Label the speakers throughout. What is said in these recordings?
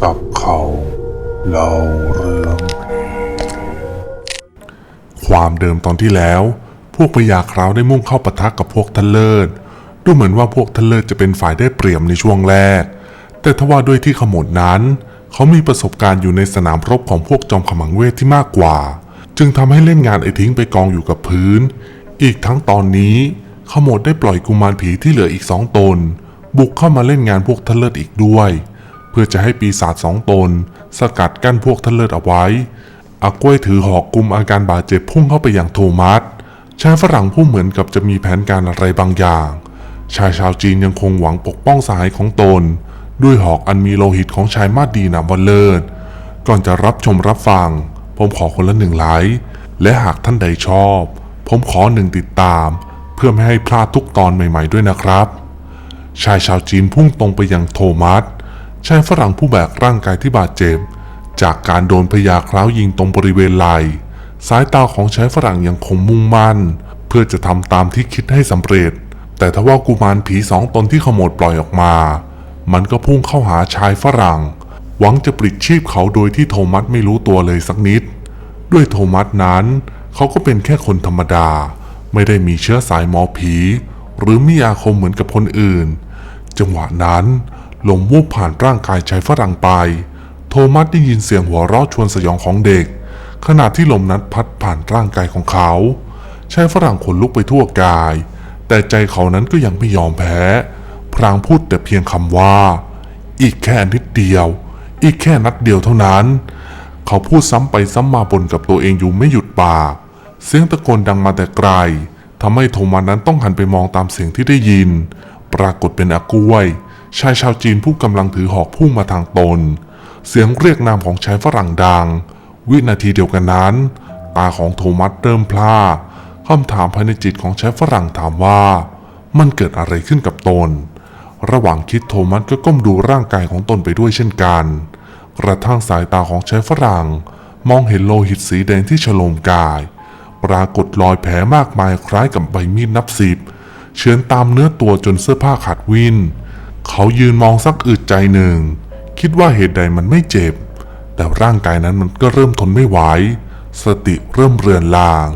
Speaker 1: จับเขาเล่าเรื่อง ความเดิมตอนที่แล้ว พวกพญาคราวได้มุ่งเข้าปะทะกับพวกทันเลิศดูเหมือนว่าพวกทันเลิศจะเป็นฝ่ายได้เปรียบในช่วงแรก แต่ทว่าด้วยที่ขมวดนั้น เขามีประสบการณ์อยู่ในสนามรบของพวกจอมขมังเวทที่มากกว่า จึงทำให้เล่นงานไอทิ้งไปกองอยู่กับพื้น อีกทั้งตอนนี้ขโมดได้ปล่อยกุมารผีที่เหลืออีกสองตน บุกเข้ามาเล่นงานพวกทันเลิศอีกด้วย เพื่อจะให้ปีศาจสองตน สกัดกั้นพวกทันเลิศเอาไว้ อากล้วยถือหอกกุมอาการบาดเจ็บพุ่งเข้าไปอย่างโทมัสชายฝรั่งผู้เหมือนกับจะมีแผนการอะไรบางอย่าง ชายชาวจีนยังคงหวังปกป้องสหายของตน ด้วยหอกอันมีโลหิตของชายมาดดีนามวันเลิศก่อนจะรับชมรับฟัง ผมขอคนละหนึ่งไลค์และหากท่านใดชอบ ผมขอหนึ่งติดตาม เพื่อไม่ให้พลาดทุกตอนใหม่ๆด้วยนะครับ ชายชาวจีนพุ่งตรงไปยังโทมัส ชายฝรั่งผู้แบกร่างกายที่บาดเจ็บ จากการโดนพยาคร้าวยิงตรงบริเวณไหล่สายตาของชายฝรั่งยังคงมุ่งมั่น เพื่อจะทำตามที่คิดให้สำเร็จ แต่ทว่ากุมารผีสองตนที่ขโมดปล่อยออกมา มันก็พุ่งเข้าหาชายฝรั่ง หวังจะปลิดชีพเขาโดยที่โทมัสไม่รู้ตัวเลยสักนิด ด้วยโทมัสนั้น เขาก็เป็นแค่คนธรรมดา ไม่ได้มีเชื้อสายหมอผี หรือมีอาคมเหมือนกับคนอื่น จังหวะนั้น ลมวูบผ่านร่างกายชายฝรั่งไป โทมัสได้ยินเสียงหัวเราะชวนสยองของเด็ก ขณะที่ลมนั้นพัดผ่านร่างกายของเขาชายฝรั่งขนลุกไปทั่วกาย แต่ใจเขานั้นก็ยังไม่ยอมแพ้ พรางพูดแต่เพียงคำว่า อีกแค่นิดเดียว อีกแค่นัดเดียวเท่านั้น เขาพูดซ้ำไปซ้ำมาบนกับตัวเองอยู่ไม่หยุดปาก เสียงตะโกนดังมาแต่ไกลทำให้โทมัสนั้นต้องหันไปมองตามเสียงที่ได้ยิน ปรากฏเป็นอากล้วย ชายชาวจีนผู้กำลังถือหอกพุ่งมาทางตน เสียงเรียกนามของชายฝรั่งดัง วินาทีเดียวกันนั้น ตาของโทมัสเริ่มพล่าคำถามภายในจิตของชายฝรั่งถามว่ามันเกิดอะไรขึ้นกับตน ระหว่างคิดโทมัสก็ก้มดูร่างกายของตนไปด้วยเช่นกัน กระทั่งสายตาของชายฝรั่ง มองเห็นโลหิตสีแดงที่ฉโลมกาย ปรากฏรอยแผลมากมายคล้ายกับใบมีดนับสิบเฉือนตามเนื้อตัวจนเสื้อผ้าขาดวิน เขายืนมองสักอึดใจหนึ่ง คิดว่าเหตุใดมันไม่เจ็บ แต่ร่างกายนั้นมันก็เริ่มทนไม่ไหว สติเริ่มเรือนลาง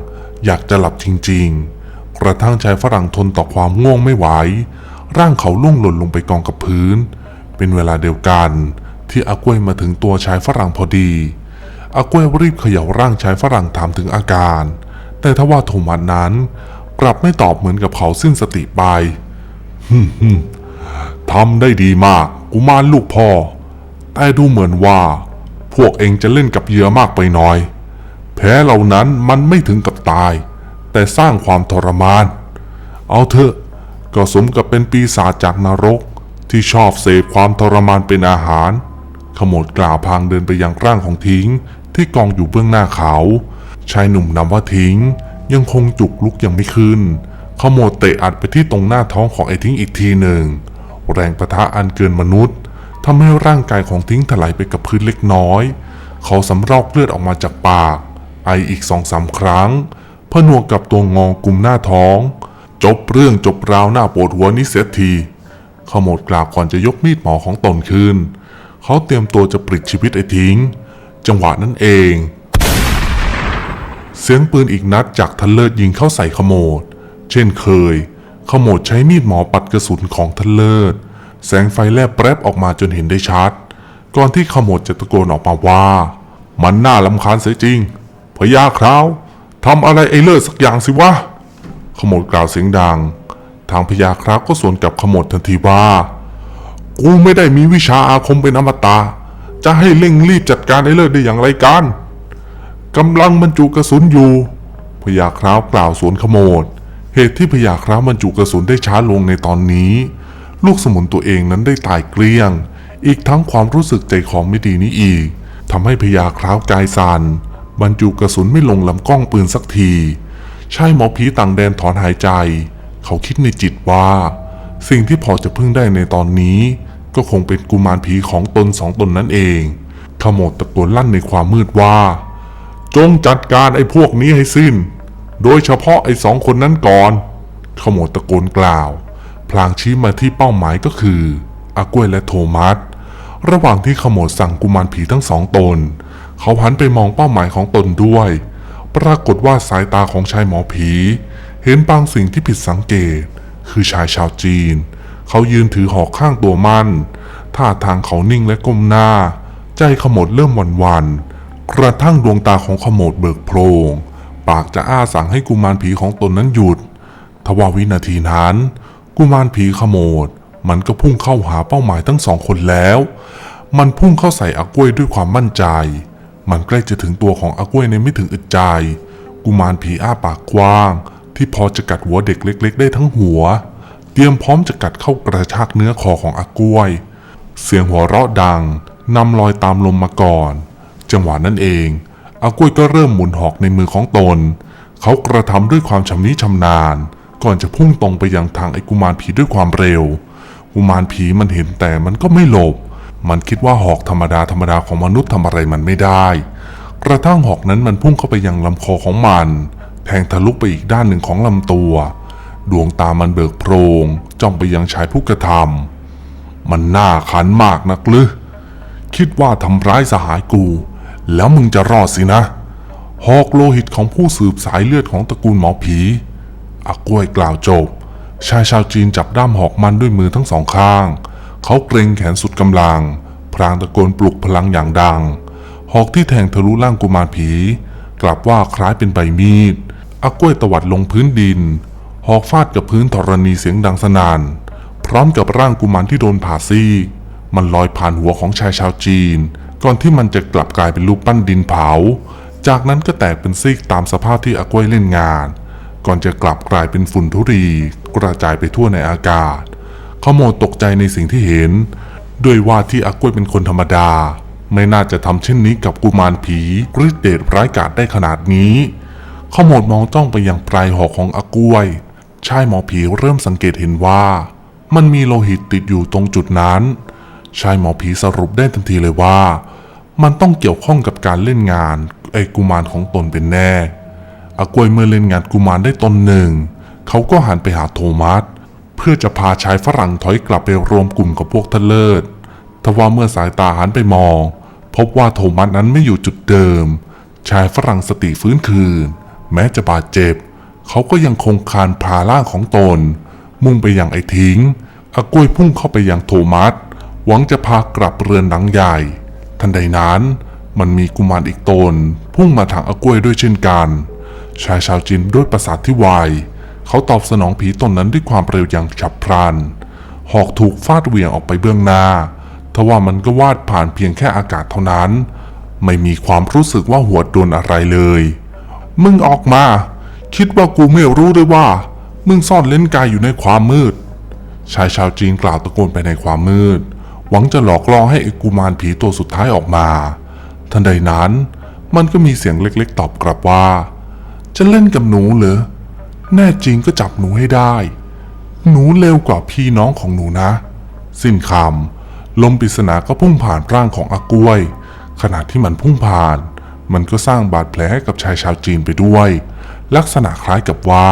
Speaker 1: อยากจะหลับจริง ๆ กระทั่งชายฝรั่งทนต่อความง่วงไม่ไหว ร่างเขาลุ่งหล่นลงไปกองกับพื้น เป็นเวลาเดียวกัน ที่อากล้วยมาถึงตัวชายฝรั่งพอดีอากล้วยรีบเขย่าร่างชายฝรั่งถามถึงอาการ แต่ทว่าโทมัสนั้น กลับไม่ตอบเหมือนกับเขาสิ้นสติไปฮึมฮึม ทำได้ดีมากกุมารลูกพ่อ แต่ดูเหมือนว่า พวกเองจะเล่นกับเหยื่อมากไปหน่อย แผลเหล่านั้นมันไม่ถึงกับตาย แต่สร้างความทรมาน เอาเถอะก็สมกับเป็นปีศาจจากนรกที่ชอบเสพความทรมานเป็นอาหาร ขโมดกล่าวพางเดินไปยังร่างของทิ้งที่กองอยู่เบื้องหน้าเขา ชายหนุ่มนำว่าทิ้งยังคงจุกลุกยังไม่ขึ้น ขโมดเตะอัดไปที่ตรงหน้าท้องของไอ้ทิ้งอีกทีหนึ่ง แรงประทะอันเกินมนุษย์ทำให้ร่างกายของทิ้งถลายไปกับพื้นเล็กน้อย เขาสำรอกเลือดออกมาจากปาก ไออีกสองสามครั้งผนวกกับตัวงอกลุ่มหน้าท้อง จบเรื่องจบราวหน้าปวดหัวนี้เสียทีขโมดกล่าวก่อนจะยกมีดหมอของตนขึ้นเขาเตรียมตัวจะปลิดชีวิตไอ้ทิ้ง จังหวะนั้นเอง เสียงปืนอีกนัดจากทันเลิศยิงเข้าใส่ขโมด เช่นเคย ขโมดใช้มีดหมอปัดกระสุนของทันเลิศ แสงไฟแลบแปรบออกมาจนเห็นได้ชัด ก่อนที่ขโมดจะตะโกนออกมาว่า มันน่าลำคาญเสียจริงพญาคราวทำอะไรไอ้เลิศสักอย่างสิวะขโมดกล่าวเสียงดัง ทางพญาคราวก็สวนกับขโมดทันทีว่า กูไม่ได้มีวิชาอาคมเป็นอมตะจะให้เร่งรีบจัดการไอ้เลิศได้อย่างไรกันกำลังบรรจุกระสุนอยู่พญาคราวกล่าวสวนขโมด เหตุที่พญาคราบรรจุกระสุนได้ช้าลงในตอนนี้ ลูกสมุนตัวเองนั้นได้ตายเกลี้ยง อีกทั้งความรู้สึกใจของไม่ดีนี้อีกทำให้พญาคราวกายสันบรรจุกระสุนไม่ลงลำกล้องปืนสักทีชายหมอผีต่างแดนถอนหายใจ เขาคิดในจิตว่า สิ่งที่พอจะพึ่งได้ในตอนนี้ ก็คงเป็นกุมารผีของตนสองตนนั่นเองขโมดตะโกนลั่นในความมืดว่า จงจัดการไอ้พวกนี้ให้สิ้น โดยเฉพาะไอ้สองคนนั้นก่อน ขโมดตะโกนกล่าว พลางชี้มาที่เป้าหมายก็คืออากล้วยและโทมัส ระหว่างที่ขโมดสั่งกุมารผีทั้งสองตน เขาหันไปมองเป้าหมายของตนด้วย ปรากฏว่าสายตาของชายหมอผี เห็นบางสิ่งที่ผิดสังเกต คือชายชาวจีน เขายืนถือหอกข้างตัวมันท่าทางเขานิ่งและก้มหน้า ใจขโมดเริ่มวันวันกระทั่งดวงตาของขโมดเบิกโพรง ปากจะอ้าสั่งให้กุมารผีของตนนั้นหยุด ทว่าวินาทีนั้น กุมารผีขโมด มันก็พุ่งเข้าหาเป้าหมายทั้งสองคนแล้ว มันพุ่งเข้าใส่อากล้วยด้วยความมั่นใจ มันใกล้จะถึงตัวของอากล้วยในไม่ถึงอึดใจ กุมารผีอ้าปากกว้าง ที่พอจะกัดหัวเด็กเล็ก ๆ ได้ทั้งหัว เตรียมพร้อมจะกัดเข้ากระชากเนื้อคอของอากล้วย เสียงหัวเราะดังนำลอยตามลมมาก่อน จังหวะนั้นเอง อากล้วยก็เริ่มหมุนหอกในมือของตน เขากระทำด้วยความชำนิชำนาญ ก่อนจะพุ่งตรงไปยังทางไอ้กุมารผีด้วยความเร็ว กุมารผีมันเห็นแต่มันก็ไม่หลบ มันคิดว่าหอกธรรมดาธรรมดาของมนุษย์ทำอะไรมันไม่ได้ กระทั่งหอกนั้นมันพุ่งเข้าไปยังลำคอของมัน แทงทะลุไปอีกด้านหนึ่งของลำตัว ดวงตามันเบิกโพรงจ้องไปยังชายผู้กระทำมันน่าขันมากนักหรือคิดว่าทำร้ายสหายกู แล้วมึงจะรอดสินะ หอกโลหิตของผู้สืบสายเลือดของตระกูลหมอผีอากล้วยกล่าวจบ ชายชาวจีนจับด้ามหอกมันด้วยมือทั้งสองข้าง เขาเกรงแขนสุดกำลังพรางตะโกนปลุกพลังอย่างดัง หอกที่แทงทะลุร่างกุมารผี กลับว่าคล้ายเป็นใบมีดอากล้วยตวัดลงพื้นดิน หอกฟาดกับพื้นธรณีเสียงดังสนาน พร้อมกับร่างกุมารที่โดนผ่าซีกมันลอยผ่านหัวของชายชาวจีน ก่อนที่มันจะกลับกลายเป็นรูปปั้นดินเผา จากนั้นก็แตกเป็นซีกตามสภาพที่อากล้วยเล่นงาน ก่อนจะกลับกลายเป็นฝุ่นทุรีกระจายไปทั่วในอากาศขโมตกใจในสิ่งที่เห็น ด้วยว่าที่อากล้วยเป็นคนธรรมดา ไม่น่าจะทำเช่นนี้กับกุมารผีกริเดชร้ายกาจได้ขนาดนี้ขโมดมองจ้องไปยังปลายหอกของอากล้วยชายหมอผีเริ่มสังเกตเห็นว่า มันมีโลหิตติดอยู่ตรงจุดนั้นชายหมอผีสรุปได้ทันทีเลยว่า มันต้องเกี่ยวข้องกับการเล่นงานไอ้กุมารของตนเป็นแน่อากวยเมื่อเล่นงานกุมารได้ตนหนึ่ง เขาก็หันไปหาโทมัสเพื่อจะพาชายฝรั่งถอยกลับไปรวมกลุ่มกับพวกทะเลิศทว่าเมื่อสายตาหันไปมอง พบว่าโทมัสนั้นไม่อยู่จุดเดิม ชายฝรั่งสติฟื้นคืน แม้จะบาดเจ็บ เขาก็ยังคงคานพาร่างของตน มุ่งไปยังไอ้ทิ้งอากวยพุ่งเข้าไปยังโทมัสหวังจะพากลับเรือนหลังใหญ่ ทันใดนั้น มันมีกุมารอีกตน พุ่งมาทางอากล้วยด้วยเช่นกัน ชายชาวจีนด้วยประสาทที่ไวเขาตอบสนองผีตนนั้นด้วยความเร็วอย่างฉับพลัน หอกถูกฟาดเหวี่ยงออกไปเบื้องหน้าทว่ามันก็วาดผ่านเพียงแค่อากาศเท่านั้น ไม่มีความรู้สึกว่าหัวโดนอะไรเลย มึงออกมา คิดว่ากูไม่รู้ด้วยว่า มึงซ่อนเล่นกายอยู่ในความมืด ชายชาวจีนกล่าวตะโกนไปในความมืด หวังจะหลอกล่อให้ไอ้กุมารผีตัวสุดท้ายออกมา ทันใดนั้น มันก็มีเสียงเล็กๆ ตอบกลับว่า จะเล่นกับหนูเหรอ แน่จริงก็จับหนูให้ได้ หนูเร็วกว่าพี่น้องของหนูนะ สิ้นคำลมปริศนาก็พุ่งผ่านร่างของอากล้วย ขณะที่มันพุ่งผ่าน มันก็สร้างบาดแผลให้กับชายชาวจีนไปด้วย ลักษณะคล้ายกับว่า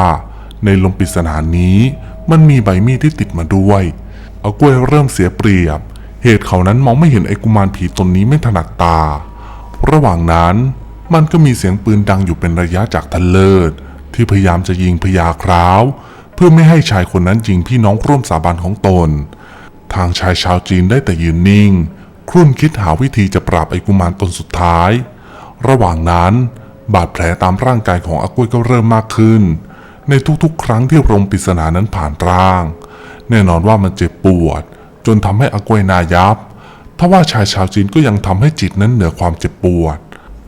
Speaker 1: ในลมปริศนานี้ มันมีใบมีดที่ติดมาด้วยอากล้วยเริ่มเสียเปรียบ เหตุเขานั้นมองไม่เห็นไอ้กุมารผีตนนี้ไม่ถนัดตา ระหว่างนั้นมันก็มีเสียงปืนดังอยู่เป็นระยะจากทันเลิศ ที่พยายามจะยิงพญาคราว เพื่อไม่ให้ชายคนนั้นยิงพี่น้องร่วมสาบานของตน ทางชายชาวจีนได้แต่ยืนนิ่ง ครุ่นคิดหาวิธีจะปราบไอ้กุมารตนสุดท้าย ระหว่างนั้นบาดแผลตามร่างกายของอากล้ยก็เริ่มมากขึ้น ในทุกๆ ครั้งที่ลมปริศนานั้นผ่านร่าง แน่นอนว่ามันเจ็บปวด จนทำให้อากล้วยนายับทว่าชายชาวจีนก็ยังทำให้จิตนั้นเหนือความเจ็บปวด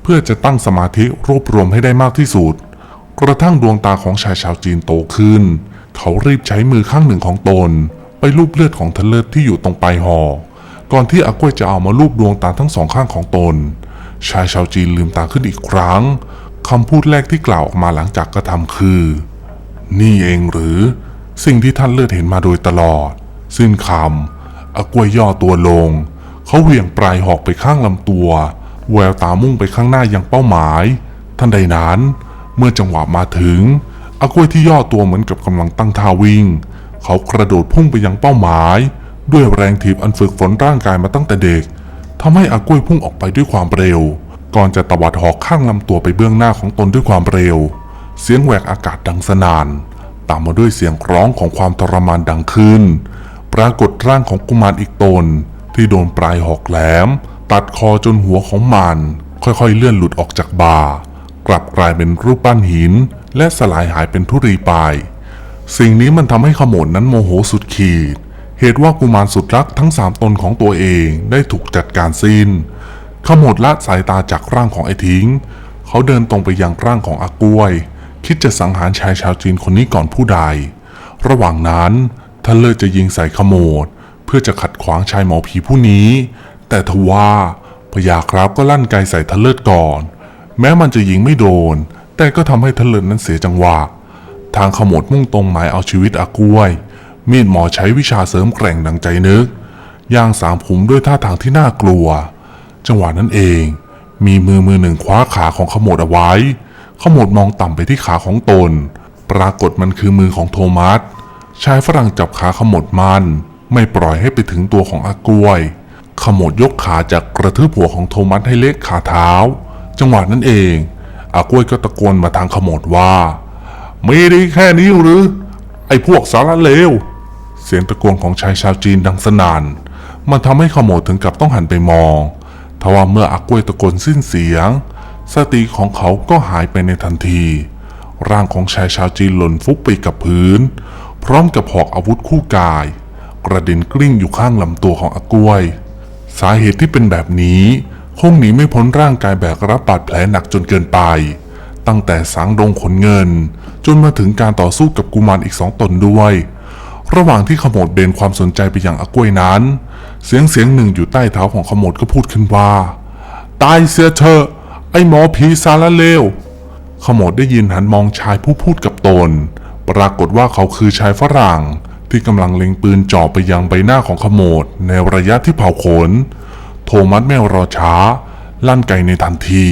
Speaker 1: เพื่อจะตั้งสมาธิรวบรวมให้ได้มากที่สุด กระทั่งดวงตาของชายชาวจีนโตขึ้น เขารีบใช้มือข้างหนึ่งของตน ไปลูบเลือดของทะเลิศที่อยู่ตรงปลายหอก่อนที่อากล้วยจะเอามาลูบดวงตาทั้งสองข้างของตน ชายชาวจีนลืมตาขึ้นอีกครั้งคำพูดแรกที่กล่าวออกมาหลังจากกระทำคือ นี่เองหรือ สิ่งที่ท่านเลือดเห็นมาโดยตลอด สิ้นคำ อากล้วยย่อตัวลง เขาเหวี่ยงปลายหอกไปข้างลำตัว แววตามุ่งไปข้างหน้ายังเป้าหมาย ทันใดนั้น เมื่อจังหวะมาถึง อากล้วยที่ย่อตัวเหมือนกับกำลังตั้งท่าวิ่ง เขากระโดดพุ่งไปยังเป้าหมาย ด้วยแรงถีบอันฝึกฝนร่างกายมาตั้งแต่เด็กทำให้อากล้วยพุ่งออกไปด้วยความเร็ว ก่อนจะตวัดหอกข้างลำตัวไปเบื้องหน้าของตนด้วยความเร็ว เสียงแหวกอากาศดังสนานตามมาด้วยเสียงร้องของความทรมานดังขึ้น ปรากฏร่างของกุมารอีกตน ที่โดนปลายหอกแหลม ตัดคอจนหัวของมัน ค่อยๆเลื่อนหลุดออกจากบ่ากลับกลายเป็นรูปปั้นหิน และสลายหายเป็นธุรีไป สิ่งนี้มันทำให้ขโมดนั้นโมโหสุดขีด เหตุว่ากุมารสุดรักทั้งสามตนของตัวเองได้ถูกจัดการสิ้น ขโมดละสายตาจากร่างของไอ้ทิ้ง เขาเดินตรงไปยังร่างของอากล้วย คิดจะสังหารชายชาวจีนคนนี้ก่อนผู้ใด ระหว่างนั้น ท่านเลิศจะยิงใส่ขโมด เพื่อจะขัดขวางชายหมอผีผู้นี้ แต่ทว่าพญาครับก็ลั่นไกใส่ทันเลิศก่อน แม้มันจะยิงไม่โดน แต่ก็ทำให้ทันเลิศนั้นเสียจังหวะ ทางขโมดมุ่งตรงหมายเอาชีวิตอากล้วย มีดหมอใช้วิชาเสริมแกร่งดังใจนึกย่างสามผมด้วยท่าทางที่น่ากลัว จังหวะนั้นเอง มีมือมือหนึ่งคว้าขาของขโมดเอาไว้ ขโมดมองต่ำไปที่ขาของตน ปรากฏมันคือมือของโทมัส ชายฝรั่งจับขาขโมดมัน ไม่ปล่อยให้ไปถึงตัวของอากวยขโมดยกขาจากกระทืบหัวของโทมัสให้เละขาเท้า จังหวะนั้นเองอากวยก็ตะโกนมาทางขโมดว่าไมีดีแค่นี้หรือ ไอ้พวกสารเลว เสียงตะโกนของชายชาวจีนดังสนานมันทำให้ขโมดถึงกับต้องหันไปมอง ทว่าเมื่ออากวยตะโกนสิ้นเสียง สติของเขาก็หายไปในทันที ร่างของชายชาวจีนหล่นฟุบไปกับพื้น พร้อมกับหอกอาวุธคู่กาย กระเด็นกลิ้งอยู่ข้างลำตัวของอากล้วย สาเหตุที่เป็นแบบนี้ คงหนีไม่พ้นร่างกายแบกรับบาดแผลหนักจนเกินไป ตั้งแต่สางดงขนเงิน จนมาถึงการต่อสู้กับกุมารอีกสองตนด้วย ระหว่างที่ขโมดเบนความสนใจไปยังอากล้วยนั้น เสียงเสียงหนึ่งอยู่ใต้เท้าของขโมดก็พูดขึ้นว่า ตายเสียเถอะไอหมอผีสารเลวขโมดได้ยินหันมองชายผู้พูดกับตน ปรากฏว่าเขาคือชายฝรั่งที่กำลังเล็งปืนจ่อไปยังใบหน้าของขโมดในระยะที่เผาขน โทมัสไม่รอช้า ลั่นไกในทันที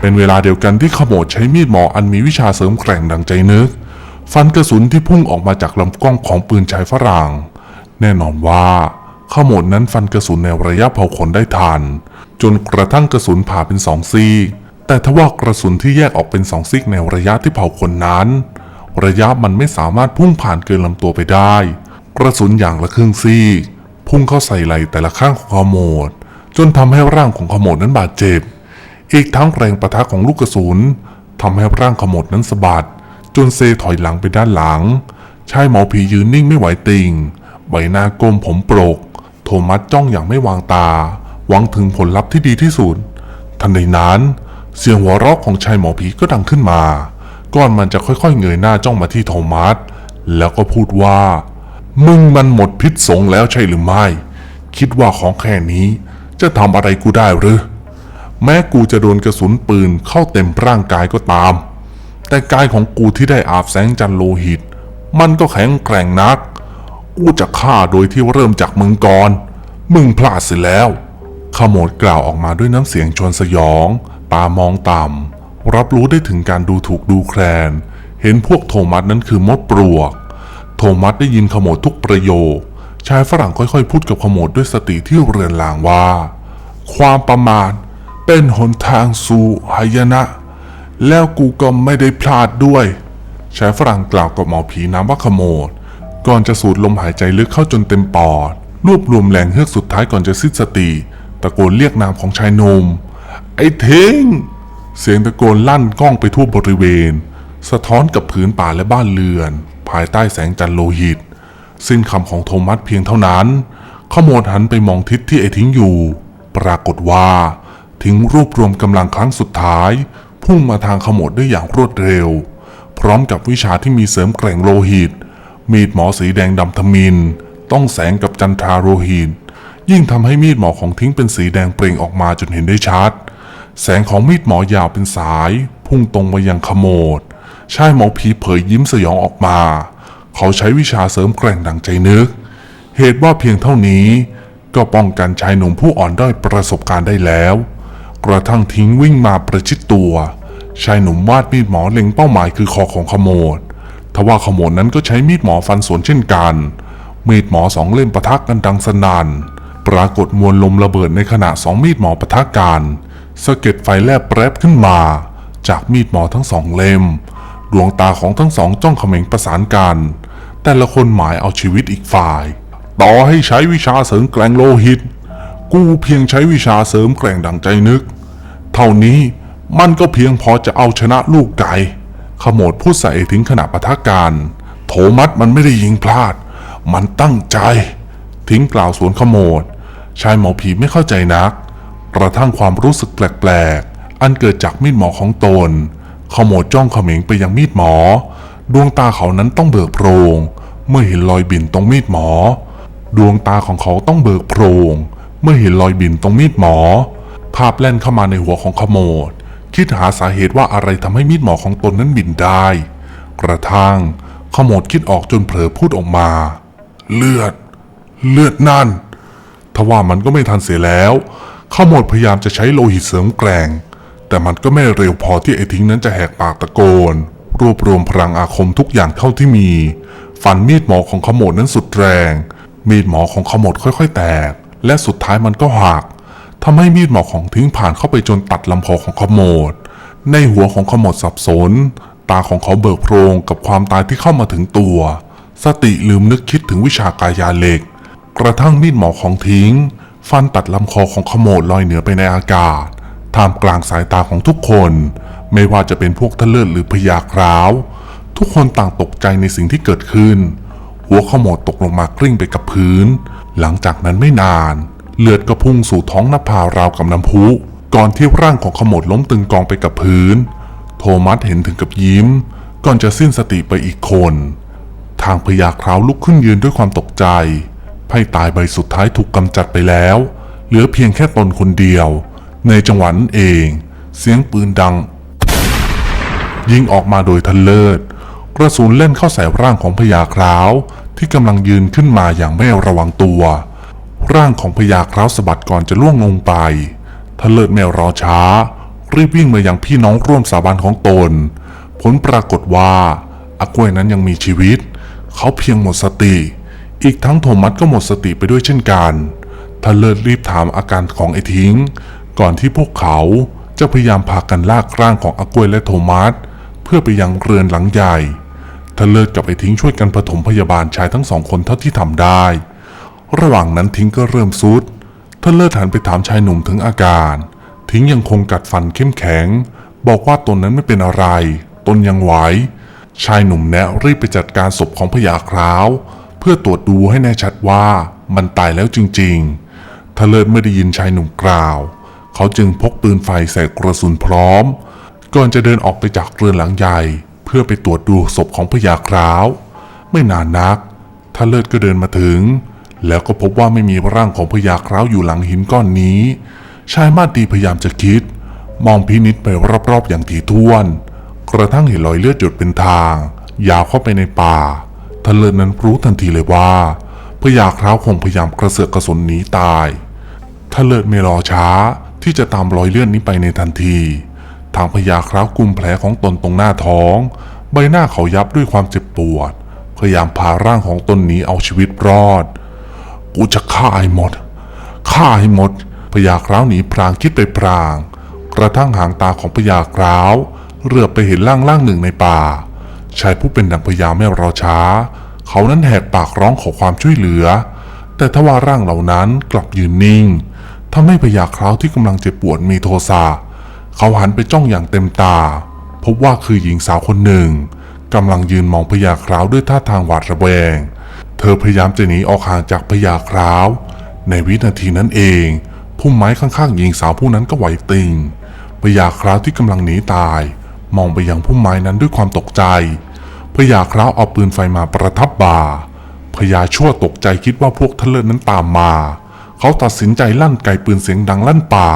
Speaker 1: เป็นเวลาเดียวกันที่ขโมดใช้มีดหมออันมีวิชาเสริมแกร่งดังใจนึก ฟันกระสุนที่พุ่งออกมาจากลำกล้องของปืนชายฝรั่ง แน่นอนว่าขโมดนั้นฟันกระสุนในระยะเผาขนได้ทัน จนกระทั่งกระสุนผ่าเป็นสองซีก แต่ทว่ากระสุนที่แยกออกเป็นสองซีกในระยะที่เผาขนนั้น ระยะมันไม่สามารถพุ่งผ่านเกินลำตัวไปได้ กระสุนอย่างละครึ่งซีก พุ่งเข้าใส่ไหล่แต่ละข้างของขโมด จนทำให้ร่างของขโมดนั้นบาดเจ็บ อีกทั้งแรงประทะของลูกกระสุนทำให้ร่างขโมดนั้นสะบัด จนเซถอยหลังไปด้านหลังชายหมอผียืนนิ่งไม่ไหวติงใบหน้าก้มผมโปรก โทมัสจ้องอย่างไม่วางตา หวังถึงผลลัพธ์ที่ดีที่สุดทันใดนั้น เสียงหัวเราะของชายหมอผีก็ดังขึ้นมา ก่อนมันจะค่อยๆเงยหน้าจ้องมาที่โทมัส แล้วก็พูดว่า มึงมันหมดพิษสงแล้วใช่หรือไม่ คิดว่าของแค่นี้จะทำอะไรกูได้หรือ แม้กูจะโดนกระสุนปืนเข้าเต็มร่างกายก็ตาม แต่กายของกูที่ได้อาบแสงจันทร์โลหิต มันก็แข็งแกร่งนัก กูจะฆ่าโดยที่เริ่มจากมึงก่อน มึงพลาดเสียแล้วขโมดกล่าวออกมาด้วยน้ำเสียงชวนสยอง ตามองต่ำรับรู้ได้ถึงการดูถูกดูแคลน เห็นพวกโทมัสนั้นคือมดปลวก โทมัสได้ยินขโมดทุกประโยค ชายฝรั่งค่อยๆ พูดกับขโมดด้วยสติที่เรือนลางว่า ความประมาทเป็นหนทางสู่หายนะ แล้วกูก็ไม่ได้พลาดด้วยชายฝรั่งกล่าวกับหมอผีน้ำว่าขโมด ก่อนจะสูดลมหายใจลึกเข้าจนเต็มปอด รวบรวมแรงเฮือกสุดท้ายก่อนจะสิ้นสติ ตะโกนเรียกนามของชายหนม ไอ้เทงเสียงตะโกนลั่นก้องไปทั่วบริเวณ สะท้อนกับผืนป่าและบ้านเรือน ภายใต้แสงจันทร์โลหิต สิ้นคำของโทมัสเพียงเท่านั้นขโมดหันไปมองทิศที่ไอ้ทิ้งอยู่ ปรากฏว่า ทิ้งรวบรวมกำลังครั้งสุดท้าย พุ่งมาทางขโมดได้อย่างรวดเร็ว พร้อมกับวิชาที่มีเสริมแกร่งโลหิต มีดหมอสีแดงดำทมิน ต้องแสงกับจันทราโลหิต ยิ่งทำให้มีดหมอของทิ้งเป็นสีแดงเปล่งออกมาจนเห็นได้ชัด แสงของมีดหมอยาวเป็นสาย พุ่งตรงมายังขโมดชายหมอผีเผยยิ้มสยองออกมา เขาใช้วิชาเสริมแกร่งดังใจนึก เหตุว่าเพียงเท่านี้ ก็ป้องกันชายหนุ่มผู้อ่อนด้อยประสบการณ์ได้แล้ว กระทั่งทิ้งวิ่งมาประชิดตัว ชายหนุ่มวาดมีดหมอเล็งเป้าหมายคือคอของขโมดทว่าขโมดนั้นก็ใช้มีดหมอฟันสวนเช่นกัน มีดหมอสองเล่มปะทะกกันดังสนัน่นปรากฏมวลลมระเบิดในขณะสองมีดหมอปะทะกัน สะเก็ดไฟแลบแปรบขึ้นมา จากมีดหมอทั้งสองเล่ม ดวงตาของทั้งสองจ้องเขม็งประสานกัน แต่ละคนหมายเอาชีวิตอีกฝ่าย ต่อให้ใช้วิชาเสริมแกร่งโลหิต กูเพียงใช้วิชาเสริมแกร่งดังใจนึก เท่านี้มันก็เพียงพอจะเอาชนะลูกไก่ขโมดพูดใส่ทิ้งขณะปะทะการโทมัสมันไม่ได้ยิงพลาด มันตั้งใจ ทิ้งกล่าวสวนขโมดชายหมอผีไม่เข้าใจนัก กระทั่งความรู้สึกแปลกๆ อันเกิดจากมีดหมอของตนขโมดจ้องเขม็งไปยังมีดหมอ ดวงตาเขานั้นต้องเบิกโพรง เมื่อเห็นรอยบินตรงมีดหมอ ดวงตาของเขาต้องเบิกโพรง เมื่อเห็นรอยบินตรงมีดหมอ ภาพแล่นเข้ามาในหัวของขโมดคิดหาสาเหตุว่าอะไรทำให้มีดหมอของตนนั้นบินได้ กระทั่งขโมดคิดออกจนเผลอพูดออกมา เลือด เลือดนั่นทว่ามันก็ไม่ทันเสียแล้ว ขโมดพยายามจะใช้โลหิตเสริมแกร่ง แต่มันก็ไม่เร็วพอที่ไอ้ทิ้งนั้นจะแหกปากตะโกน รวบรวมพลังอาคมทุกอย่างเท่าที่มี ฟันมีดหมอของขโมดนั้นสุดแรง มีดหมอของขโมดค่อยๆ แตก และสุดท้ายมันก็หักทำให้มีดหมอของทิ้งผ่านเข้าไปจนตัดลำคอของขโมด ในหัวของขโมดสับสน ตาของเขาเบิกโพรงกับความตายที่เข้ามาถึงตัว สติลืมนึกคิดถึงวิชากายาเหล็ก กระทั่งมีดหมอของทิ้ง ฟันตัดลำคอของขโมดลอยเหนือไปในอากาศ ท่ามกลางสายตาของทุกคน ไม่ว่าจะเป็นพวกทะเลิศหรือพยาคราว ทุกคนต่างตกใจในสิ่งที่เกิดขึ้น หัวขโมดตกลงมากลิ้งไปกับพื้น หลังจากนั้นไม่นาน เลือดก็พุ่งสู่ท้องนภาราวกับน้ำพุ ก่อนที่ร่างของขโมดล้มตึงกองไปกับพื้น โทมัสเห็นถึงกับยิ้ม ก่อนจะสิ้นสติไปอีกคน ทางพญาคราวลุกขึ้นยืนด้วยความตกใจ ไพ่ตายใบสุดท้ายถูกกำจัดไปแล้ว เหลือเพียงแค่ตนคนเดียว ในจังหวะนั้นเอง เสียงปืนดัง ยิงออกมาโดยทันเลิศ กระสุนเล่นเข้าใส่ร่างของพญาคราวที่กำลังยืนขึ้นมาอย่างไม่ระวังตัว ร่างของพญาคราวสะบัดก่อนจะล่วงลงไปทันเลิศไม่รอช้า รีบวิ่งมายังพี่น้องร่วมสาบานของตน ผลปรากฏว่าอากล้วยนั้นยังมีชีวิต เขาเพียงหมดสติ อีกทั้งโทมัสก็หมดสติไปด้วยเช่นกันทันเลิศรีบถามอาการของไอ้ทิ้ง ก่อนที่พวกเขาจะพยายามพากันลากร่างของอากวยและโทมัสเพื่อไปยังเรือนหลังใหญ่ทันเลิศกับไอ้ทิ้งช่วยกันปฐมพยาบาลชายทั้งสองคนเท่าที่ทำได้ ระหว่างนั้นทิ้งก็เริ่มซุดทันเลิศหันไปถามชายหนุ่มถึงอาการ ทิ้งยังคงกัดฟันเข้มแข็ง บอกว่าตนนั้นไม่เป็นอะไร ตนยังไหว ชายหนุ่มแนะรีบไปจัดการศพของพญาคราว เพื่อตรวจดูให้แน่ชัดว่ามันตายแล้วจริงๆทะเลิศไม่ได้ยินชายหนุ่มกล่าว เขาจึงพกปืนไฟใส่กระสุนพร้อม ก่อนจะเดินออกไปจากเรือนหลังใหญ่ เพื่อไปตรวจดูศพของพญาคราว ไม่นานนักทะเลิศก็เดินมาถึง แล้วก็พบว่าไม่มีร่างของพญาคราวอยู่หลังหินก้อนนี้ ชายมาตีพยายามจะคิด มองพินิษไปรอบๆอย่างถี่ถ้วน กระทั่งเห็นรอยเลือดหยดเป็นทาง ยาวเข้าไปในป่า ทะเลิศนั้นรู้ทันทีเลยว่าพญาคราวคงพยายามกระเสือกกระสนหนีตายทะเลิศไม่รอช้าที่จะตามรอยเลื่อดนี้ไปในทันที ทางพญาคราวกุมแผลของตนตรงหน้าท้อง ใบหน้าเขายับด้วยความเจ็บปวด พยายามพาร่างของตนหนีเอาชีวิตรอด กูจะฆ่าให้หมด ฆ่าให้หมด พญาคราวหนีพรางคิดไปพราง กระทั่งหางตาของพญาคราวเรือไปเห็นร่างร่างหนึ่งในป่า ชายผู้เป็นดังพญาไม่รอช้า เขานั้นแหกปากร้องขอความช่วยเหลือ แต่ทว่าร่างเหล่านั้นกลับยืนนิ่งทำให้พญาคราวที่กำลังเจ็บปวดมีโทสะเขาหันไปจ้องอย่างเต็มตา พบว่าคือหญิงสาวคนหนึ่งกำลังยืนมองพญาคราวด้วยท่าทางหวาดระแวง เธอพยายามจะหนีออกห่างจากพญาคราว ในวินาทีนั้นเองพุ่มไม้ข้างๆหญิงสาวผู้นั้นก็ไหวติงพญาคราวที่กำลังหนีตาย มองไปยังพุ่มไม้นั้นด้วยความตกใจพญาคราวเอาปืนไฟมาประทับบ่าพญาชั่วตกใจคิดว่าพวกทะเลิศนั้นตามมา เขาตัดสินใจลั่นไกปืนเสียงดังลั่นป่า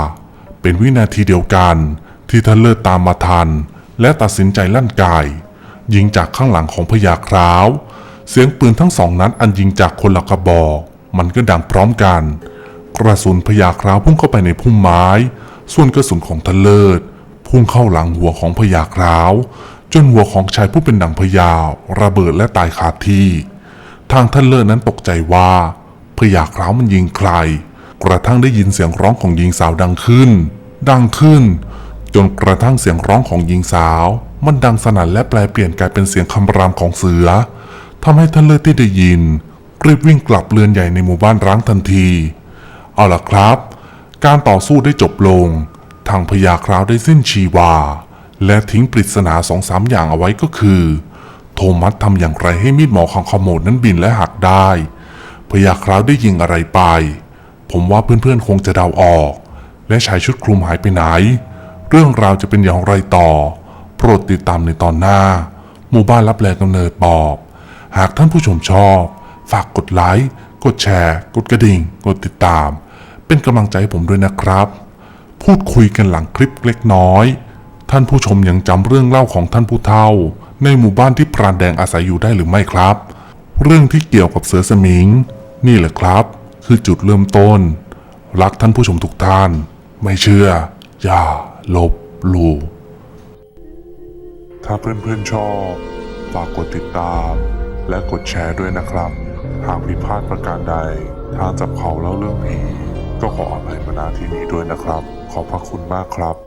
Speaker 1: เป็นวินาทีเดียวกัน ที่ทะเลิศตามมาทัน และตัดสินใจลั่นไกยิงจากข้างหลังของพญาคราว เสียงปืนทั้งสองนัดอันยิงจากคนละกระบอก มันก็ดังพร้อมกัน กระสุนพญาคราวพุ่งเข้าไปในพุ่มไม้ ส่วนกระสุนของทะเลิศ พุ่งเข้าหลังหัวของพญาคราว จนหัวของชายผู้เป็นดังพญาระเบิดและตายคาที่ ทางท่านเลิศนั้นตกใจว่าพญาคราวมันยิงใคร กระทั่งได้ยินเสียงร้องของหญิงสาวดังขึ้น ดังขึ้น จนกระทั่งเสียงร้องของหญิงสาว มันดังสนั่นและแปลเปลี่ยนกลายเป็นเสียงคำรามของเสือทำให้ท่านเลิศที่ได้ยินรีบวิ่งกลับเรือนใหญ่ในหมู่บ้านร้างทันที เอาล่ะครับ การต่อสู้ได้จบลง ทางพญาคราวได้สิ้นชีวา และทิ้งปริศนาสองสามอย่างเอาไว้ก็คือ โทมัสทำอย่างไรให้มีดหมอของขโมดนั้นบินและหักได้ พญาคราวได้ยิงอะไรไป ผมว่าเพื่อนๆคงจะเดาออก และชายชุดคลุมหายไปไหน เรื่องราวจะเป็นอย่างไรต่อ โปรดติดตามในตอนหน้า หมู่บ้านรับแลกำเนิดปอบ หากท่านผู้ชมชอบ ฝากกดไลค์กดแชร์ กดกระดิ่ง กดติดตาม เป็นกำลังใจให้ผมด้วยนะครับ พูดคุยกันหลังคลิปเล็กน้อย ท่านผู้ชมยังจำเรื่องเล่าของท่านผู้เฒ่า ในหมู่บ้านที่พรานแดงอาศัยอยู่ได้หรือไม่ครับ เรื่องที่เกี่ยวกับเสือสมิง นี่แหละครับ คือจุดเริ่มต้น รักท่านผู้ชมทุกท่าน ไม่เชื่อ อย่า ลบลู่ถ้าเพื่อนๆชอบ ฝากกดติดตาม และกดแชร์ด้วยนะครับ หากผิดพลาดประการใด ทางจับเขาเล่าเรื่องผีก็ขออภัยมาณที่นี้ด้วยนะครับ ขอบพระคุณมากครับ